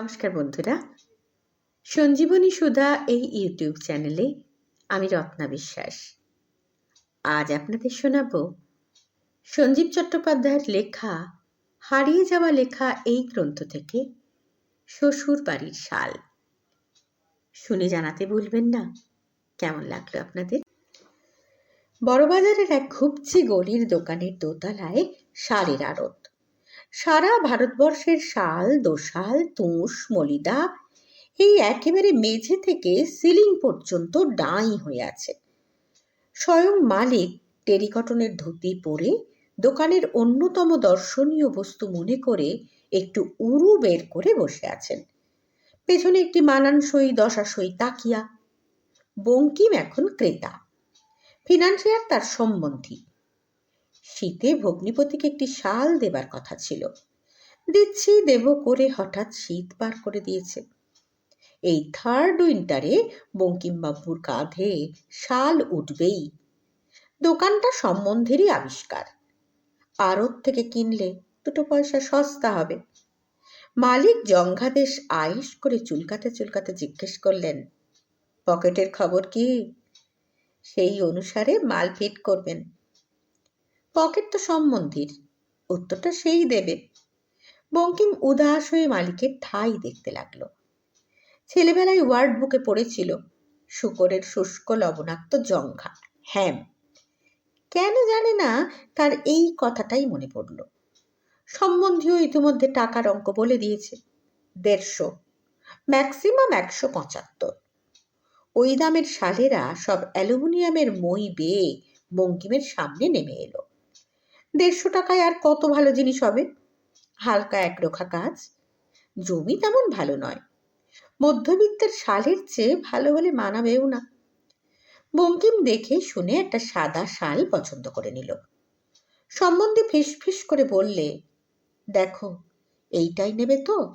নমস্কার বন্ধুরা। সঞ্জীবনী সুধা এই ইউটিউব চ্যানেলে আমি রত্না বিশ্বাস। আজ আপনাদের শোনাব সঞ্জীব চট্টোপাধ্যায়ের লেখা, হারিয়ে যাওয়া লেখা এই গ্রন্থ থেকে শ্বশুর বাড়ির শাল। শুনে জানাতে ভুলবেন না, কেমন লাগল আপনাদের? বড়বাজারের এক ঘুপচি গলির দোকানের দোতলায় শাড়ির আড়ত। সারা ভারতবর্ষের শাল, দোশাল, তুষ, মলিদা, এই একেবারে মেঝে থেকে সিলিং পর্যন্ত ডাঁই হয়ে আছে। স্বয়ং মালিক টেরিকটনের ধুতি পরে দোকানের অন্যতম দর্শনীয় বস্তু মনে করে একটু উরু বের করে বসে আছেন। পেছনে একটি মানানসই দশাসই তাকিয়া। বঙ্কিম এখন ক্রেতা। ফিনান্সিয়ার তার সম্বন্ধী। শীতে ভগ্নিপতিকে একটি শাল দেবার কথা ছিল। দিচ্ছি দেব করে হঠাৎ শীত পার করে দিয়েছে। এই থার্ড উইন্টারে বঙ্কিমবাবুর কাঁধে শাল উঠবেই। দোকানটা সম্বন্ধেরই আবিষ্কার। আড়ত থেকে কিনলে দুটো পয়সা সস্তা হবে। মালিক জঙ্ঘাদেশ আয়েস করে চুলকাতে চুলকাতে জিজ্ঞেস করলেন, পকেটের খবর কি? সেই অনুসারে মাল ফিট করবেন। পকেট তো সম্বন্ধীর, উত্তরটা সেই দেবে। বঙ্কিম উদাস হয়ে মালিকের ঠাই দেখতে লাগল। ছেলেবেলায় ওয়ার্ড বুকে পড়েছিল, শুকরের শুষ্ক লবণাক্ত জঙ্ঘা হ্যাম। কেন জানে না তার এই কথাটাই মনে পড়ল। সম্বন্ধীয় ইতিমধ্যে টাকার অঙ্ক বলে দিয়েছে, দেড়শো, ম্যাক্সিমাম একশো পঁচাত্তর। ওই দামের শালেরা সব অ্যালুমিনিয়ামের মই বেয়ে বঙ্কিমের সামনে নেমে এলো। দেড়শো টাকায় আর কত ভালো জিনিস হবে? হালকা একরোখা কাজ জমি তেমন ভালো নয়। মধ্যবিত্তের শালের চেয়ে ভালো হলে মানাবেও না। বঙ্কিম দেখে শুনে একটা সাদা শাল পছন্দ করে নিল। সম্বন্ধে ফিস করে বললে, দেখো, এইটাই নেবে তো?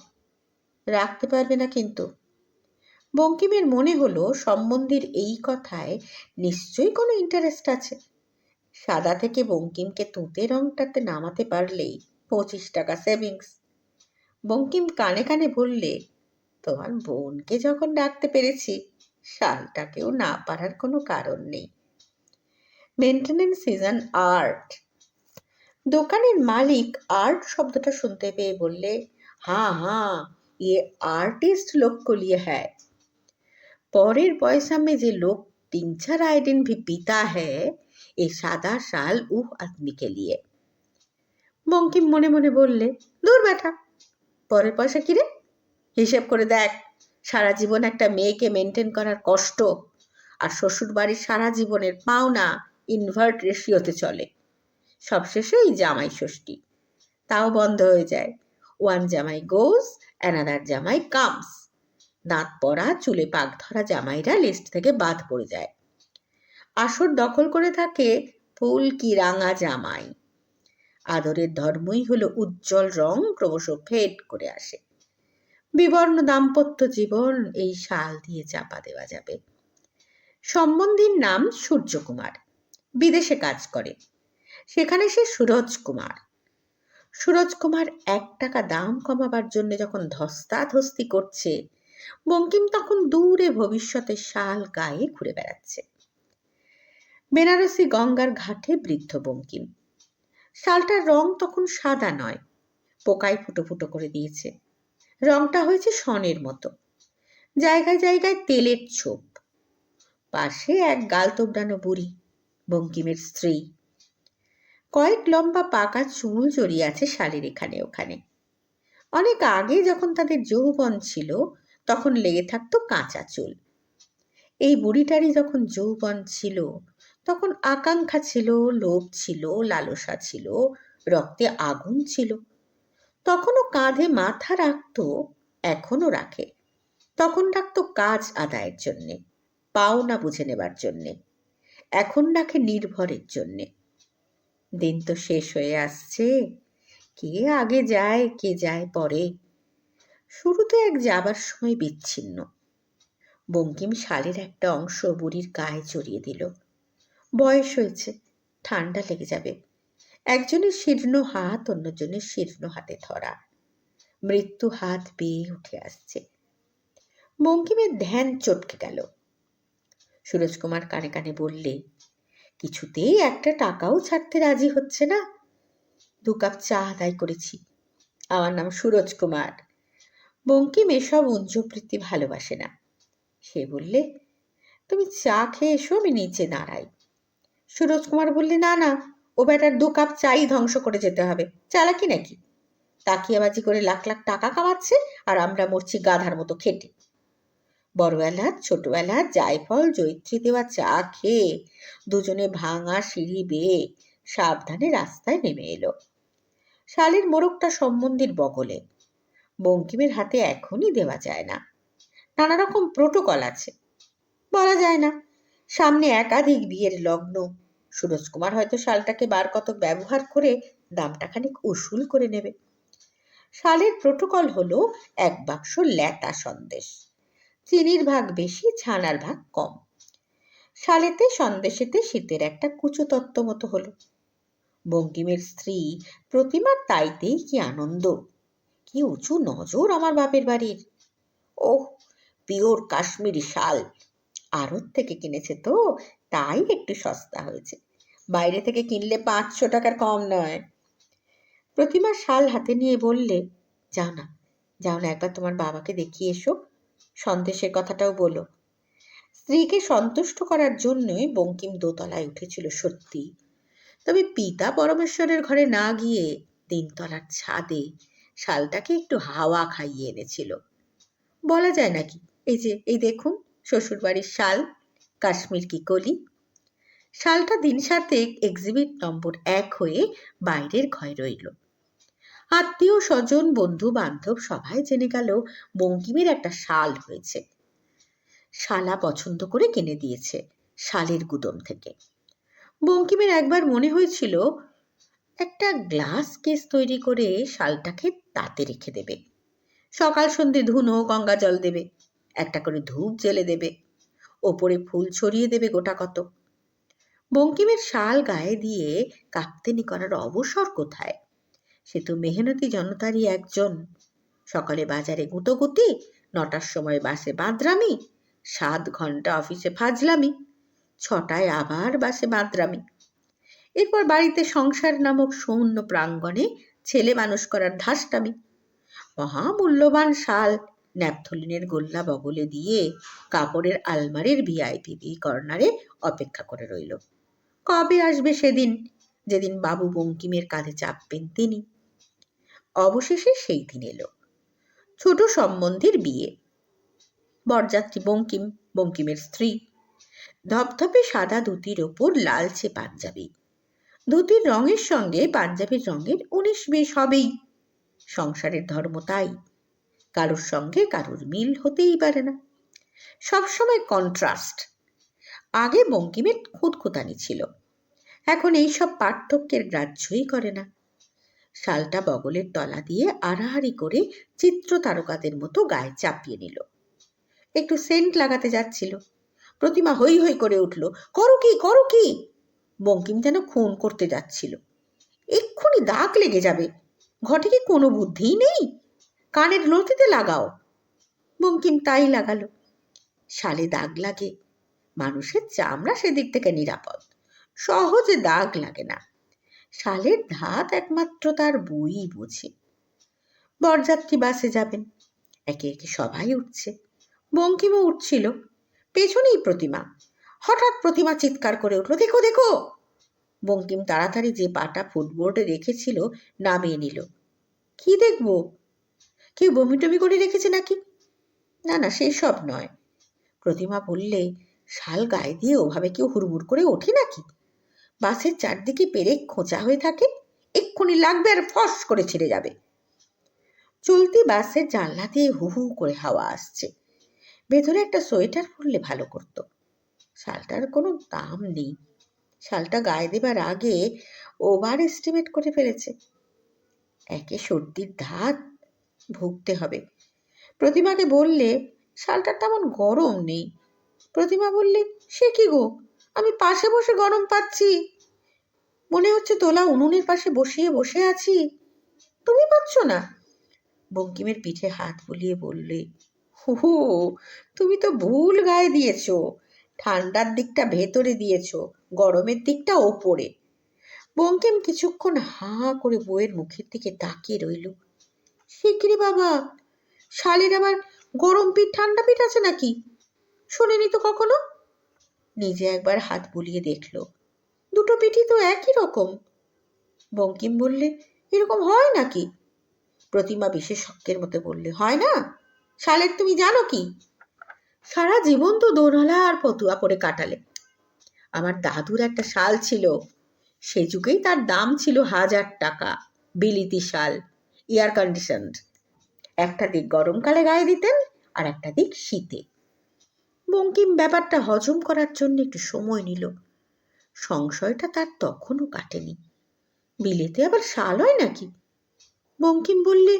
রাখতে পারবে না কিন্তু। বঙ্কিমের মনে হলো সম্বন্ধীর এই কথায় নিশ্চয়ই কোনো ইন্টারেস্ট আছে। সাদা থেকে বঙ্কিমকে তুঁতে রংটাতে নামাতে পারলেই পঁচিশ টাকা সেভিংস বঙ্কিম কানে কানে বললে তোমার বোনকে যখন ডাকতে পেরেছি শালটাকেও না পারার কোনো কারণ নেই মেনটেনেন্স ইজ অ্যান আর্ট দোকানের মালিক আর্ট শব্দটা শুনতে পেয়ে বললে হ্যাঁ হ্যাঁ ইয়ে आर्टिस्ट लोग को लिए है পরের পয়সা মে যে লোক টিংচার আইডেন ভি পিতা হ্যায় এই সাদা শাল উহ আদমিকে নিয়ে। বঙ্কিম মনে মনে বললে, দূর ব্যাটা পরের পয়সা কিরে হিসেব করে দেখ, সারা জীবন একটা মেয়েকে মেনটেন করার কষ্ট, আর শ্বশুর বাড়ির সারা জীবনের পাওনা ইনভার্ট রেশিওতে চলে। সবশেষে এই জামাই ষষ্ঠী। তাও বন্ধ হয়ে যায়। ওয়ান জামাই গোজ অ্যানাদার জামাই কামস দাঁত পড়া, চুলে পাক ধরা জামাইরা লিস্ট থেকে বাদ পড়ে যায়। আসর দখল করে থাকে ফুল কি রাঙা জামাই। আদরের ধর্মই হলো উজ্জ্বল রং ক্রমশ ফেড করে আসে। বিবর্ণ দাম্পত্য জীবন এই শাল দিয়ে চাপা দেওয়া যাবে। সম্বন্ধীর নাম সূর্যকুমার। বিদেশে কাজ করে। সেখানে সে সুরজ কুমার সুরজ কুমার এক টাকা দাম কমাবার জন্য যখন ধস্তাধস্তি করছে, বঙ্কিম তখন দূরে ভবিষ্যতের শাল গায়ে ঘুরে বেড়াচ্ছে। বেনারসি গঙ্গার ঘাটে বৃদ্ধ বঙ্কিম। শালটার রং তখন সাদা নয়, পোকায় ফুটো ফুটো করে দিয়েছে। রংটা হয়েছে সনের মতো। জায়গায় জায়গায় তেলের ছোপ। পাশে এক গাল তোবড়ানো বুড়ি, বঙ্কিমের স্ত্রী। কয়েক লম্বা পাকা চুল জড়িয়ে আছে শালের এখানে ওখানে। অনেক আগে যখন তাদের যৌবন ছিল, তখন লেগে থাকতো কাঁচা চুল। এই বুড়িটারই যখন যৌবন ছিল তখন আকাঙ্ক্ষা ছিল, লোভ ছিল, লালসা ছিল, রক্তে আগুন ছিল। তখনও কাঁধে মাথা রাখত, এখনও রাখে। তখন রাখতো কাজ আদায়ের জন্যে, পাওনা বুঝে নেবার জন্যে, এখন রাখে নির্ভরের জন্যে। দিন তো শেষ হয়ে আসছে, কে আগে যায়, কে যায় পরে। শুরুতে এক যাবার সময় বিচ্ছিন্ন। বঙ্কিম শালের একটা অংশ বুড়ির গায়ে চড়িয়ে দিল। বয়স হয়েছে, ঠান্ডা লেগে যাবে। একজনের শীর্ণ হাত, অন্যজনের শীর্ণ হাতে ধরা। মৃত্যু হাত বেয়ে উঠে আসছে। বঙ্কিমের ধ্যান চটকে গেল। সুরজ কুমার কানে কানে বললে, কিছুতেই একটা টাকাও ছাড়তে রাজি হচ্ছে না। দু কাপ চা আদায় করেছি। আমার নাম সুরজ কুমার বঙ্কিম এসব উঞ্জবৃত্তি ভালোবাসে না। সে বললে, তুমি চা খেয়ে এসো, আমি নিচে দাঁড়াই সুরজ কুমার বললে, না না, ও বেটার দু কাপ চাই ধ্বংস করে যেতে হবে। চালাকি নাকি? তাকিয়াবাজি করে লাখ লাখ টাকা কামাচ্ছে আর আমরা মরছি গাধার মতো খেটে। বড়বেলা, ছোটবেলা, জায়ফল জৈত্রী দেওয়া চা খেয়ে দুজনে ভাঙা সিঁড়ি বেয়ে সাবধানে রাস্তায় নেমে এলো। শালের মোরগটা সম্বন্ধীর বগলে। বঙ্কিমের হাতে এখনই দেওয়া যায় না। নানা রকম প্রোটোকল আছে। বলা যায় না। সামনে একাধিক বিয়ের লগ্ন। সুরজ কুমার হয়তো শালটাকে বার কত ব্যবহার করে দামটা খানিক উসুল করে নেবে। শালের প্রোটোকল হলো এক বাক্স ল্যাটা সন্দেশ। চিনির ভাগ বেশি, ছানার ভাগ কম। শালেতে সন্দেশেতে শীতের একটা কুচো তত্ত্ব মতো হলো। বঙ্কিমের স্ত্রী প্রতিমার তাইতেই কি আনন্দ। কি উঁচু নজর আমার বাপের বাড়ির। ওহ, পিওর কাশ্মীরি শাল। আড়ত থেকে কিনেছে তো, তাই একটু সস্তা হয়েছে। বাইরে থেকে কিনলে পাঁচশো টাকার কম নয়। প্রতিমা শাল হাতে নিয়ে বললে, যাও না যাও না, একবার তোমার বাবাকে দেখিয়ে এসো। সন্দেশের কথাটাও বলো স্ত্রীকে সন্তুষ্ট করার জন্যই বঙ্কিম দোতলায় উঠেছিল সত্যি। তবে পিতা পরমেশ্বরের ঘরে না গিয়ে তিনতলার ছাদে শালটাকে একটু হাওয়া খাইয়ে এনেছিল। বলা যায় নাকি, এই যে, এই দেখুন, শ্বশুরবাড়ির শাল, কাশ্মীর কি কলি? শালটা দিন সাথে এক্সিবিট নম্বর এক হয়ে বাইরের ঘরে রইল। আত্মীয় স্বজন, বন্ধু বান্ধব সবাই জেনে গেল বঙ্কিমের একটা শাল হয়েছে শালা পছন্দ করে কিনে দিয়েছে শালের গুদম থেকে। বঙ্কিমের একবার মনে হয়েছিল, একটা গ্লাস কেস তৈরি করে শালটাকে তাতে রেখে দেবে। সকাল সন্ধে ধুনো, গঙ্গা জল দেবে, একটা করে ধূপ জেলে দেবে, ওপরে ফুল ছড়িয়ে দেবে গোটা কত বঙ্কিমের শাল গায়ে দিয়ে কাপ্তেনি করার অবসর কোথায়? সে তো মেহনতি জনতারই একজন। সকালে বাজারে গুঁতোগুতি, নটার সময় বাসে বাঁদরামি, সাত ঘণ্টা অফিসে ফাজলামি, ছটায় আবার বাসে বাঁদরামি। এরপর বাড়িতে সংসার নামক শূন্য প্রাঙ্গণে ছেলে মানুষ করার ধাসটামি মহামূল্যবান শাল, ন্যাপথলিনের গোল্লা বগলে দিয়ে কাপড়ের আলমারির ভিআইপি কর্নারে অপেক্ষা করে রইল। কবে আসবে সেদিন? যেদিন বাবু বঙ্কিমের কাঁধে চাপবেন তিনি। অবশেষে সেই দিন এলো। ছোট সম্বন্ধীর বিয়ে। বরযাত্রী বঙ্কিম, বঙ্কিমের স্ত্রী। ধপধপে সাদা ধুতির ওপর লালচে পাঞ্জাবি। ধুতির রঙের সঙ্গে পাঞ্জাবির রঙের উনিশ বিশ হবেই। সংসারের ধর্ম তাই। কারোর সঙ্গে কারোর মিল হতেই পারে না। সবসময় কন্ট্রাস্ট আগে বঙ্কিমের খুঁতখুতানি ছিল। এখন এইসব পার্থক্যের গ্রাহ্যই করে না। শালটা বগলের তলা দিয়ে আড়াআড়ি করে চিত্র তারকাদের মতো গায়ে চাপিয়ে নিল। একটু সেন্ট লাগাতে যাচ্ছিল। প্রতিমা হই হই করে উঠল, করো কি করো কি? বঙ্কিম যেন খুন করতে যাচ্ছিল। এক্ষুনি দাগ লেগে যাবে। ঘটে কি কোনো বুদ্ধিই নেই? কানের লতিতে লাগাও। বঙ্কিম তাই লাগালো। শালে দাগ লাগে। মানুষের চামড়া সেদিক থেকে নিরাপদ। সহজে দাগ লাগে না। শালের ধাত একমাত্র তার বই বোঝে। বরযাত্রী বাসে যাবেন। একে একে সবাই উঠছে। বঙ্কিমও উঠছিল। পেছনেই প্রতিমা। হঠাৎ প্রতিমা চিৎকার করে উঠল, দেখো দেখো! বঙ্কিম তাড়াতাড়ি যে পাটা ফুটবোর্ডে রেখেছিল নামিয়ে নিল। কি দেখব? কেউ বমি টমি করে রেখেছে নাকি? না না সেই সব নয়। প্রতিমা বললে শাল গায়ে দিয়ে ওভাবে কেউ হুড়মুড় করে ওঠে নাকি? বাসের চারদিকে পেরেক খোঁচা হয়ে থাকে, এক্ষুনি লাগবে আর ফস করে ছেড়ে যাবে। চলতি বাসের জানলা দিয়ে হু হু করে হাওয়া আসছে। ভেতরে একটা সোয়েটার পরলে ভালো করতো। শালটার কোনো দাম নেই। শালটা গায়ে দেবার আগে ওভার এস্টিমেট করে ফেলেছে। একে সর্দির ধাত ভুগতে হবে। প্রতিমাকে বললে, শালটার তেমন গরম নেই। প্রতিমা বললে, সে কি গো? আমি পাশে বসে গরম পাচ্ছি। মনে হচ্ছে তোলা উনুনের পাশে বসিয়ে বসে আছি। তুমি পাচ্ছ না? বঙ্কিমের পিঠে হাত বুলিয়ে বললে হু তুমি তো ভুল গায়ে দিয়েছ। ঠান্ডার দিকটা ভেতরে দিয়েছ, গরমের দিকটা ওপরে। বঙ্কিম কিছুক্ষণ হাঁ করে বইয়ের মুখের দিকে তাকিয়ে রইল। শিগগিরি বাবা? শালের আবার গরম পিঠ, ঠান্ডা পিঠ আছে নাকি? শোনেনি তো কখনো? নিজে একবার হাত বুলিয়ে দেখল। দুটো পিঠই তো একই রকম। বঙ্কিম বললে, এরকম হয় নাকি? প্রতিমা বিশেষজ্ঞের মতো বললে, হয় না? শালের তুমি জানো কি? সারা জীবন তো দোনলা আর পতুয়া পরে কাটালে। আমার দাদুর একটা শাল ছিল। সে যুগেই তার দাম ছিল হাজার টাকা, বিলিতি শাল, এয়ার কন্ডিশনড। একটা দিক গরমকালে গায়ে দিতেন আর একটা দিক শীতে। বঙ্কিম ব্যাপারটা হজম করার জন্য একটু সময় নিল। সংশয়টা তার তখনও কাটেনি। বিলেতে আবার শাল হয় নাকি? বঙ্কিম বললে,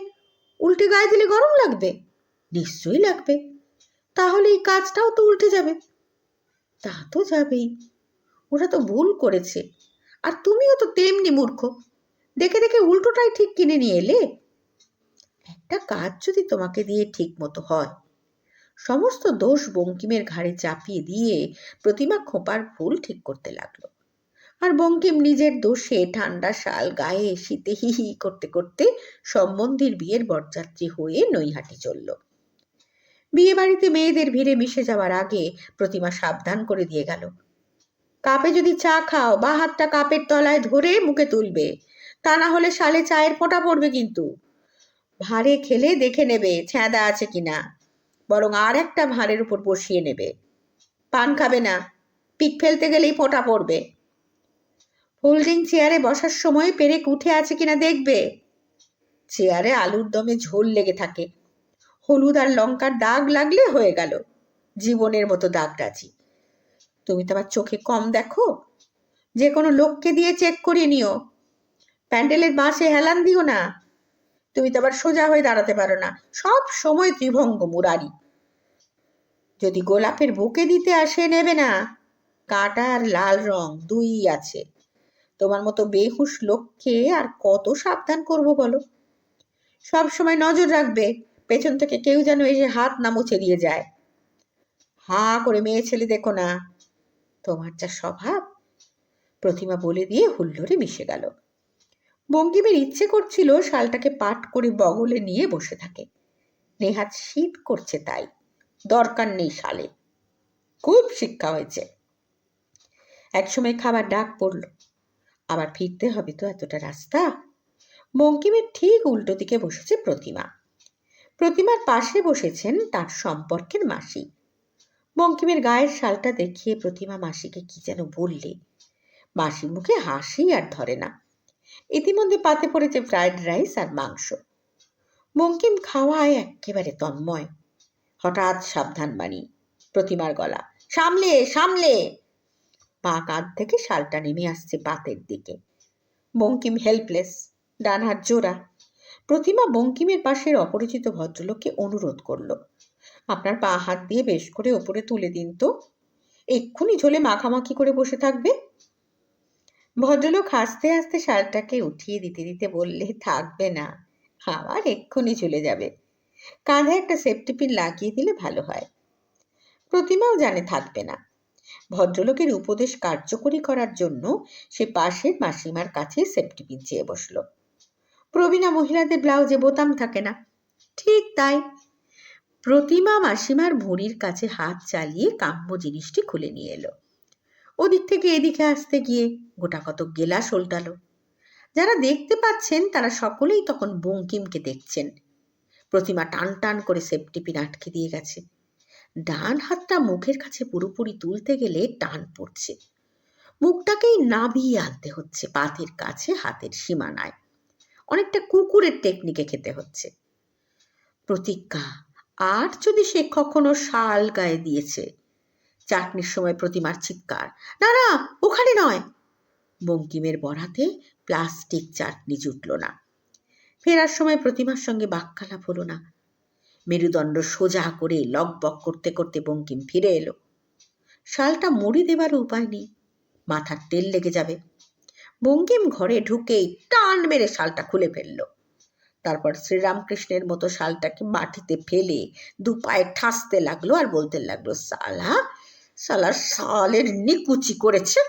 উল্টে গায়ে দিলে গরম লাগবে? নিশ্চয়ই লাগবে। তাহলে এই কাজটাও তো উল্টে যাবে। তা তো যাবেই। ওরা তো ভুল করেছে। আর তুমিও তো তেমনি মূর্খ। দেখে দেখে উল্টোটাই ঠিক কিনে নিয়ে এলে? একটা কাজ যদি তোমাকে দিয়ে ঠিক মতো হয় সমস্ত দোষ বঙ্কিমের ঘাড়ে চাপিয়ে দিয়ে প্রতিমা খোঁপার ভুল ঠিক করতে লাগল। আর বঙ্কিম নিজের দোষে ঠান্ডা শাল গায়ে শীতে হি হি করতে করতে সম্বন্ধীর বিয়ের বরযাত্রী হয়ে নৈহাটি চলল। বিয়ে বাড়িতে মেয়েদের ভিড়ে মিশে যাওয়ার আগে প্রতিমা সাবধান করে দিয়ে গেল। কাপে যদি চা খাও, বা হাতটা কাপের তলায় ধরে মুখে তুলবে, তা না হলে শালে চায়ের ফোঁটা পড়বে কিন্তু। ভাঁড়ে খেলে দেখে নেবে ছ্যাঁদা আছে কিনা। বরং আর একটা ভাঁড়ের উপর বসিয়ে নেবে। পান খাবে না পিক ফেলতে গেলেই ফোঁটা পড়বে। হোল্ডিং চেয়ারে বসার সময় পেরেক উঠে আছে কিনা দেখবে। চেয়ারে আলুর দমে ঝোল লেগে থাকে। হলুদ আর লঙ্কার দাগ লাগলে হয়ে গেল। জীবনের মতো দাগরাজি তুমি তো আবার চোখে কম দেখো। যে কোনো লোককে দিয়ে চেক করিয়ে নিও। প্যান্ডেলের বাঁশে হেলান দিও না। তুমি তো আবার সোজা হয়ে দাঁড়াতে পারো না। সব সময় ত্রিভঙ্গ মুরারি। যদি গোলাপের বুকে দিতে আসে, নেবে না। কাটা আর লাল রং দুই আছে। তোমার মতো বেহুশ লোককে আর কত সাবধান করব বলো? সব সময় নজর রাখবে, পেছন থেকে কেউ যেন এসে হাত না মুছে দিয়ে যায়। হা করে মেয়ে ছেলে দেখো না। তোমার যা স্বভাব। প্রতিমা বলে দিয়ে হুল্লোড়ে মিশে গেল। বঙ্কিমের ইচ্ছে করছিল শালটাকে পাট করে বগলে নিয়ে বসে থাকে। নেহাত শীত করছে তাই। দরকার নেই শালে। খুব শিক্ষা হয়েছে। একসময় খাবার ডাক পড়ল। আবার ফিরতে হবে তো এতটা রাস্তা? বঙ্কিমের ঠিক উল্টো দিকে বসেছে প্রতিমা। প্রতিমার পাশে বসেছেন তার সম্পর্কের মাসি। বঙ্কিমের গায়ের শালটা দেখিয়ে প্রতিমা মাসিকে কি যেন বললে। মাসির মুখে হাসি আর ধরে না। ইতিমধ্যে পাতে পড়েছে ফ্রায়েড রাইস আর মাংস। বঙ্কিম খাওয়ায় একেবারে তন্ময়। হঠাৎ সাবধান বাণী, প্রতিমার গলা, সামলে সামলে। পা কাঁধ থেকে শালটা নেমে আসছে পাতের দিকে। বঙ্কিম হেল্পলেস ডান হাত জোড়া। প্রতিমা বঙ্কিমের পাশের অপরিচিত ভদ্রলোককে অনুরোধ করল, আপনার পা হাত দিয়ে বেশ করে ওপরে তুলে দিন তো। এক্ষুনি ঝোলে মাখামাখি করে বসে থাকবে। ভদ্রলোক হাসতে হাসতে শালটাকে উঠিয়ে দিতে দিতে বললে, থাকবে না, আমার এক্ষুনি চলে যাবে। কাঁধে একটা সেফটি পিন লাগিয়ে দিলে ভালো হয়। প্রতিমাও জানে থাকবে না। ভদ্রলোকের উপদেশ কার্যকরী করার জন্য সে পাশের মাসিমার কাছে সেফটি পিন চেয়ে বসল। প্রবীণা মহিলাদের ব্লাউজে বোতাম থাকে না। ঠিক তাই। প্রতিমা মাসিমার ভুঁড়ির কাছে হাত চালিয়ে কাম্য জিনিসটি খুলে নিয়ে এলো। ওদিক থেকে এদিকে আসতে গিয়ে গোটা কত গেলাস ওল্টালো যারা দেখতে পাচ্ছেন, তারা সকলেই তখন বঙ্কিমকে দেখছেন। প্রতিমা টান টান করে সেফটি পিন আটকে দিয়ে গেছে। ডান হাতটা মুখের কাছে পুরোপুরি তুলতে গেলে টান পড়ছে। মুখটাকেই নাবিয়ে আনতে হচ্ছে পাতের কাছে হাতের সীমানায়। অনেকটা কুকুরের টেকনিকে খেতে হচ্ছে। প্রতিজ্ঞা, আর যদি সে কখনো শাল গায়ে দিয়েছে? চাটনির সময় প্রতিমার চিৎকার। না না ওখানে নয়! বঙ্কিমের বরাতে প্লাস্টিক চাটনি জুটল না। ফেরার সময় প্রতিমার সঙ্গে বাক্যালাপ হলো না। মেরুদণ্ড সোজা করে লকবক করতে করতে বঙ্কিম ফিরে এলো। শালটা মুড়ি দেবার উপায় নেই, মাথার তেল লেগে যাবে। বঙ্কিম ঘরে ঢুকেই টান মেরে শালটা খুলে ফেলল। তারপর শ্রীরামকৃষ্ণের মতো শালটাকে মাটিতে ফেলে দু পায়ে ঠাসতে লাগল আর বলতে লাগল, সালা সালা শালের নিকুচি করেছে।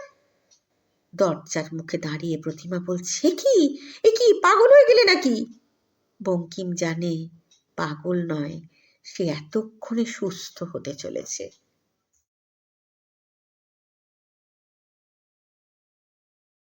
দরজার মুখে দাঁড়িয়ে প্রতিমা বলছে কি? এ কি, পাগল হয়ে গেলে নাকি? বঙ্কিম জানে, পাগল নয়, সে এতক্ষণে সুস্থ হতে চলেছে।